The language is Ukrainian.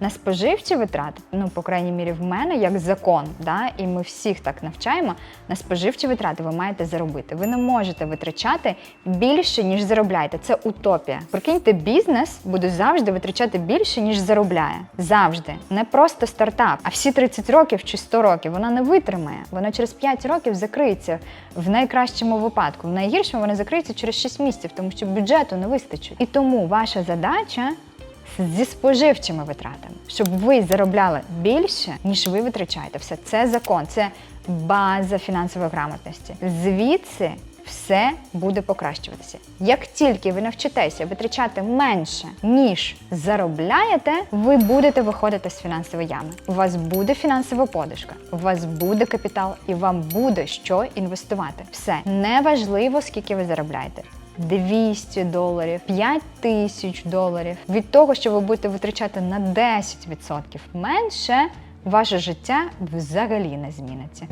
На споживчі витрати, ну, по крайній мірі, в мене як закон, да, і ми всіх так навчаємо. На споживчі витрати ви маєте заробити. Ви не можете витрачати більше, ніж заробляєте. Це утопія. Прикиньте, бізнес буде завжди витрачати більше, ніж заробляє. Завжди. Не просто стартап, а всі 30 років чи 100 років вона не витримає. Вона через 5 років закриється в найкращому випадку. В найгіршому вона закриється через 6 місяців, тому що бюджету не вистачить. І тому ваша задача зі споживчими витратами, щоб ви заробляли більше, ніж ви витрачаєте. Все це закон, це база фінансової грамотності. Звідси все буде покращуватися. Як тільки ви навчитеся витрачати менше, ніж заробляєте, ви будете виходити з фінансової ями. У вас буде фінансова подушка, у вас буде капітал, і вам буде що інвестувати. Все неважливо, скільки ви заробляєте. 200 доларів, 5 тисяч доларів. Від того, що ви будете витрачати на 10% менше, ваше життя взагалі не зміниться.